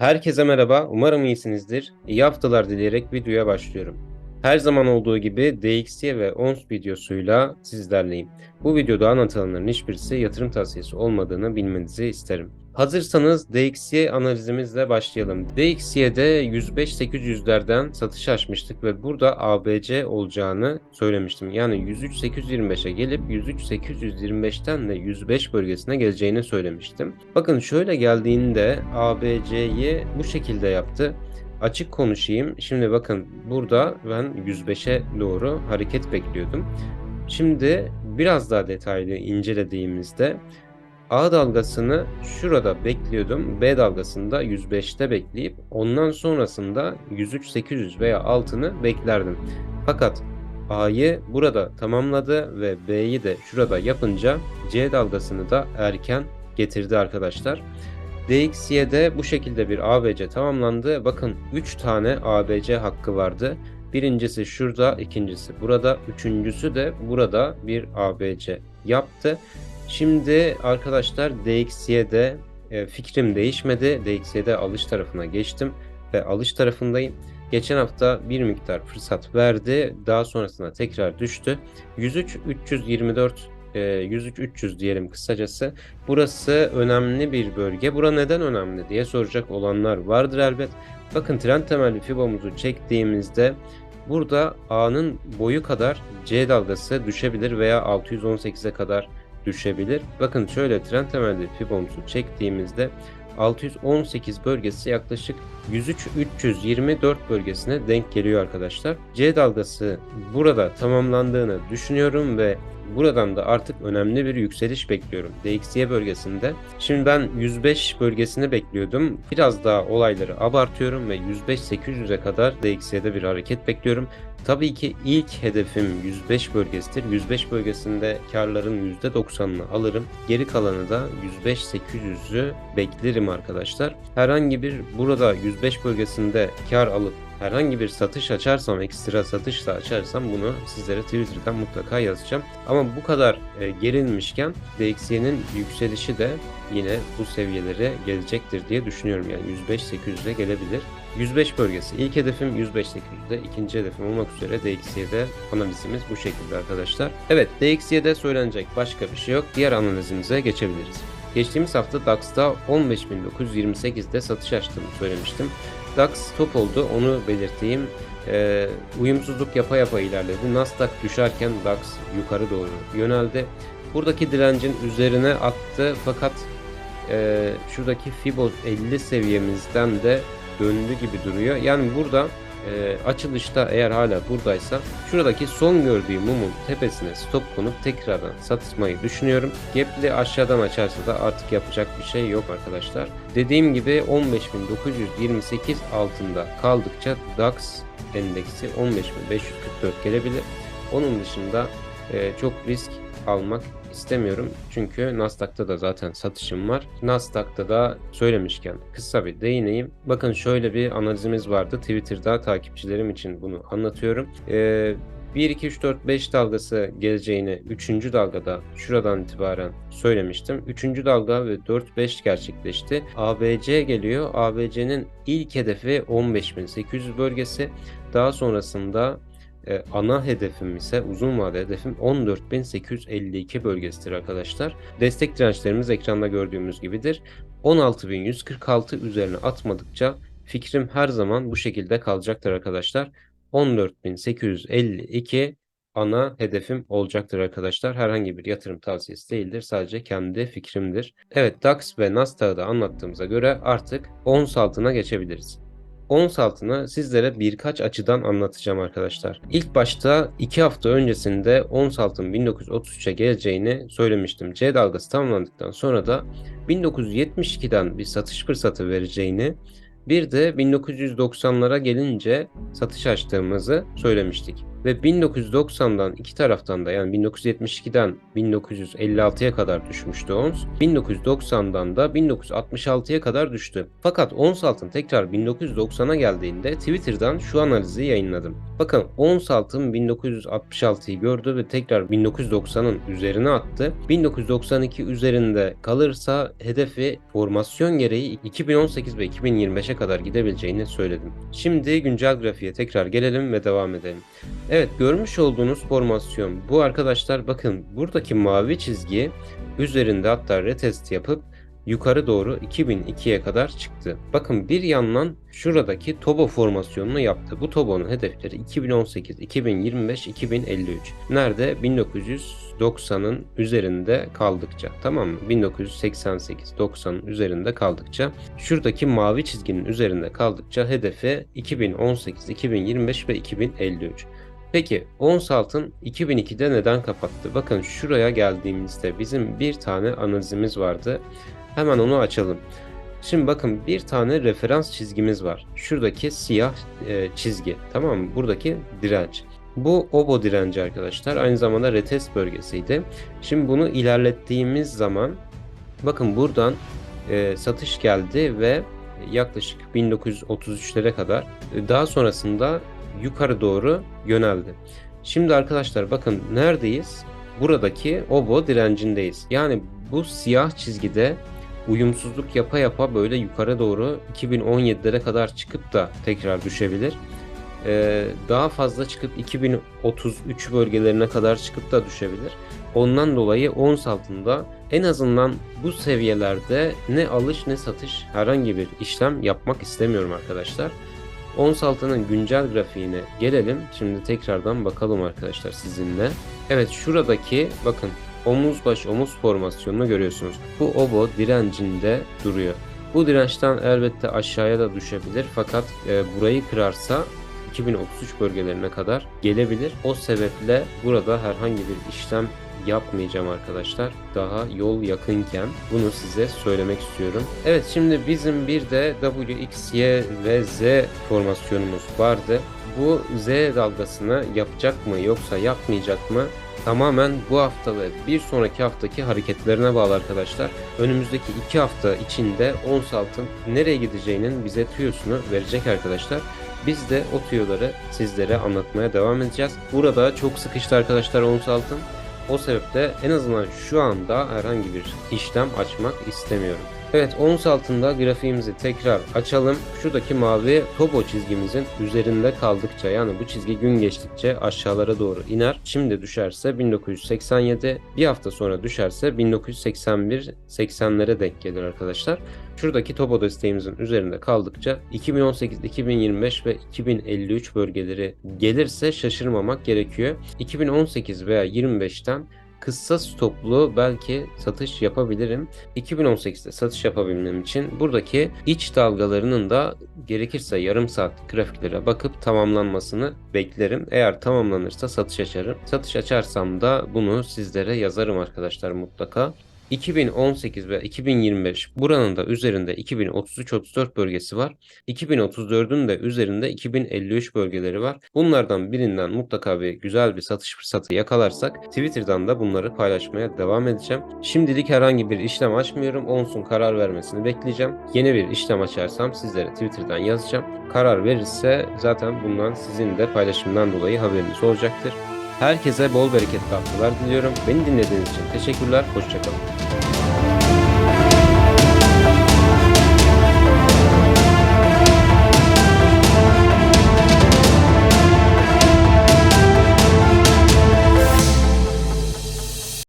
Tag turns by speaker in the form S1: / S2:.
S1: Herkese merhaba, umarım iyisinizdir. İyi haftalar dileyerek videoya başlıyorum. Her zaman olduğu gibi DXY ve ONS videosuyla sizlerleyim. Bu videoda anlatılanların hiçbirisi yatırım tavsiyesi olmadığını bilmenizi isterim. Hazırsanız DXY analizimizle başlayalım. DXY'de 105-800'lerden satış açmıştık ve burada ABC olacağını söylemiştim. Yani 103-825'e gelip 103-825'ten de 105 bölgesine geleceğini söylemiştim. Bakın şöyle geldiğinde ABC'yi bu şekilde yaptı. Açık konuşayım. Şimdi bakın burada ben 105'e doğru hareket bekliyordum. Şimdi biraz daha detaylı incelediğimizde A dalgasını şurada bekliyordum. B dalgasını da 105'te bekleyip ondan sonrasında 103-800 veya altını beklerdim. Fakat A'yı burada tamamladı ve B'yi de şurada yapınca C dalgasını da erken getirdi arkadaşlar. DXY'de bu şekilde bir ABC tamamlandı. Bakın 3 tane ABC hakkı vardı. Birincisi şurada, ikincisi burada, üçüncüsü de burada bir ABC yaptı. Şimdi arkadaşlar DXY'de e, fikrim değişmedi. DXY'de alış tarafına geçtim ve alış tarafındayım. Geçen hafta bir miktar fırsat verdi. Daha sonrasında tekrar düştü. 103 324 e, 103 300 diyelim kısacası. Burası önemli bir bölge. Bura neden önemli diye soracak olanlar vardır elbet. Bakın trend temelli fibomuzu çektiğimizde burada A'nın boyu kadar C dalgası düşebilir veya 618'e kadar düşebilir. Bakın şöyle trend temelli fibomuzu çektiğimizde 618 bölgesi yaklaşık 103-324 bölgesine denk geliyor arkadaşlar. C dalgası burada tamamlandığını düşünüyorum ve buradan da artık önemli bir yükseliş bekliyorum DXY bölgesinde. Şimdi ben 105 bölgesini bekliyordum. Biraz daha olayları abartıyorum ve 105-800'e kadar DXY'de bir hareket bekliyorum. Tabii ki ilk hedefim 105 bölgesidir. 105 bölgesinde karların %90'ını alırım. Geri kalanı da 105-800'ü beklerim arkadaşlar. Herhangi bir burada 105 bölgesinde kar alıp herhangi bir satış açarsam, ekstra satış da açarsam bunu sizlere Twitter'dan mutlaka yazacağım. Ama bu kadar e, gerilmişken DXY'nin yükselişi de yine bu seviyelere gelecektir diye düşünüyorum. Yani 105-800'e gelebilir. 105 bölgesi. İlk hedefim 105-800'de, ikinci hedefim olmak üzere DXY'de analizimiz bu şekilde arkadaşlar. Evet DXY'de söylenecek başka bir şey yok. Diğer analizimize geçebiliriz. Geçtiğimiz hafta DAX'ta 15.928'de satış açtığımı söylemiştim. DAX top oldu onu belirteyim. Ee, uyumsuzluk yapa yapa ilerledi. Nasdaq düşerken DAX yukarı doğru yöneldi. Buradaki direncin üzerine attı fakat e, şuradaki Fibo 50 seviyemizden de döndü gibi duruyor. Yani burada e, açılışta eğer hala buradaysa şuradaki son gördüğüm mumun tepesine stop konup tekrardan satmayı düşünüyorum. Gap'li aşağıdan açarsa da artık yapacak bir şey yok arkadaşlar. Dediğim gibi 15.928 altında kaldıkça DAX endeksi 15.544 gelebilir. Onun dışında e, çok risk almak istemiyorum. Çünkü Nasdaq'ta da zaten satışım var. Nasdaq'ta da söylemişken kısa bir değineyim. Bakın şöyle bir analizimiz vardı. Twitter'da takipçilerim için bunu anlatıyorum. Ee, 1, 2, 3, 4, 5 dalgası geleceğini 3. dalgada şuradan itibaren söylemiştim. 3. dalga ve 4, 5 gerçekleşti. ABC geliyor. ABC'nin ilk hedefi 15.800 bölgesi. Daha sonrasında e, ana hedefim ise uzun vade hedefim 14.852 bölgesidir arkadaşlar. Destek dirençlerimiz ekranda gördüğümüz gibidir. 16.146 üzerine atmadıkça fikrim her zaman bu şekilde kalacaktır arkadaşlar. 14.852 ana hedefim olacaktır arkadaşlar. Herhangi bir yatırım tavsiyesi değildir. Sadece kendi fikrimdir. Evet DAX ve Nasdaq'ı da anlattığımıza göre artık ons altına geçebiliriz. Ons altını sizlere birkaç açıdan anlatacağım arkadaşlar. İlk başta 2 hafta öncesinde ons altın 1933'e geleceğini söylemiştim. C dalgası tamamlandıktan sonra da 1972'den bir satış fırsatı vereceğini bir de 1990'lara gelince satış açtığımızı söylemiştik. Ve 1990'dan iki taraftan da yani 1972'den 1956'ya kadar düşmüştü ons. 1990'dan da 1966'ya kadar düştü. Fakat ons altın tekrar 1990'a geldiğinde Twitter'dan şu analizi yayınladım. Bakın ons altın 1966'yı gördü ve tekrar 1990'ın üzerine attı. 1992 üzerinde kalırsa hedefi formasyon gereği 2018 ve 2025'e kadar gidebileceğini söyledim. Şimdi güncel grafiğe tekrar gelelim ve devam edelim. Evet görmüş olduğunuz formasyon bu arkadaşlar bakın buradaki mavi çizgi üzerinde hatta retest yapıp yukarı doğru 2002'ye kadar çıktı. Bakın bir yandan şuradaki Tobo formasyonunu yaptı. Bu Tobo'nun hedefleri 2018, 2025, 2053. Nerede? 1990'ın üzerinde kaldıkça. Tamam mı? 1988, 90'ın üzerinde kaldıkça. Şuradaki mavi çizginin üzerinde kaldıkça hedefi 2018, 2025 ve 2053. Peki ons altın 2002'de neden kapattı? Bakın şuraya geldiğimizde bizim bir tane analizimiz vardı. Hemen onu açalım. Şimdi bakın bir tane referans çizgimiz var. Şuradaki siyah e, çizgi. Tamam mı? Buradaki direnç. Bu obo direnci arkadaşlar. Aynı zamanda retest bölgesiydi. Şimdi bunu ilerlettiğimiz zaman bakın buradan e, satış geldi ve yaklaşık 1933'lere kadar e, daha sonrasında yukarı doğru yöneldi. Şimdi arkadaşlar bakın neredeyiz? Buradaki obo direncindeyiz. Yani bu siyah çizgide uyumsuzluk yapa yapa böyle yukarı doğru 2017'lere kadar çıkıp da tekrar düşebilir. Ee, daha fazla çıkıp 2033 bölgelerine kadar çıkıp da düşebilir. Ondan dolayı ons altında en azından bu seviyelerde ne alış ne satış herhangi bir işlem yapmak istemiyorum arkadaşlar. Ons altının güncel grafiğine gelelim. Şimdi tekrardan bakalım arkadaşlar sizinle. Evet şuradaki bakın omuz baş omuz formasyonunu görüyorsunuz. Bu obo direncinde duruyor. Bu dirençten elbette aşağıya da düşebilir fakat e, burayı kırarsa 2033 bölgelerine kadar gelebilir. O sebeple burada herhangi bir işlem yapmayacağım arkadaşlar. Daha yol yakınken bunu size söylemek istiyorum. Evet şimdi bizim bir de W, X, Y ve Z formasyonumuz vardı. Bu Z dalgasını yapacak mı yoksa yapmayacak mı? Tamamen bu hafta ve bir sonraki haftaki hareketlerine bağlı arkadaşlar. Önümüzdeki iki hafta içinde ons altın nereye gideceğinin bize tüyosunu verecek arkadaşlar. Biz de o tüyoları sizlere anlatmaya devam edeceğiz. Burada çok sıkıştı arkadaşlar ons altın. O sebeple en azından şu anda herhangi bir işlem açmak istemiyorum. Evet ons altında grafiğimizi tekrar açalım. Şuradaki mavi Tobo çizgimizin üzerinde kaldıkça yani bu çizgi gün geçtikçe aşağılara doğru iner. Şimdi düşerse 1987 bir hafta sonra düşerse 1981 80'lere denk gelir arkadaşlar. Şuradaki Tobo desteğimizin üzerinde kaldıkça 2018, 2025 ve 2053 bölgeleri gelirse şaşırmamak gerekiyor. 2018 veya 25'ten kısa stoplu belki satış yapabilirim. 2018'de satış yapabilmem için buradaki iç dalgalarının da gerekirse yarım saat grafiklere bakıp tamamlanmasını beklerim. Eğer tamamlanırsa satış açarım. Satış açarsam da bunu sizlere yazarım arkadaşlar mutlaka. 2018 ve 2025 buranın da üzerinde 2033-34 bölgesi var. 2034'ün de üzerinde 2053 bölgeleri var. Bunlardan birinden mutlaka bir güzel bir satış fırsatı yakalarsak Twitter'dan da bunları paylaşmaya devam edeceğim. Şimdilik herhangi bir işlem açmıyorum. Onsun karar vermesini bekleyeceğim. Yeni bir işlem açarsam sizlere Twitter'dan yazacağım. Karar verirse zaten bundan sizin de paylaşımdan dolayı haberiniz olacaktır. Herkese bol bereketli haftalar diliyorum. Beni dinlediğiniz için teşekkürler. Hoşçakalın.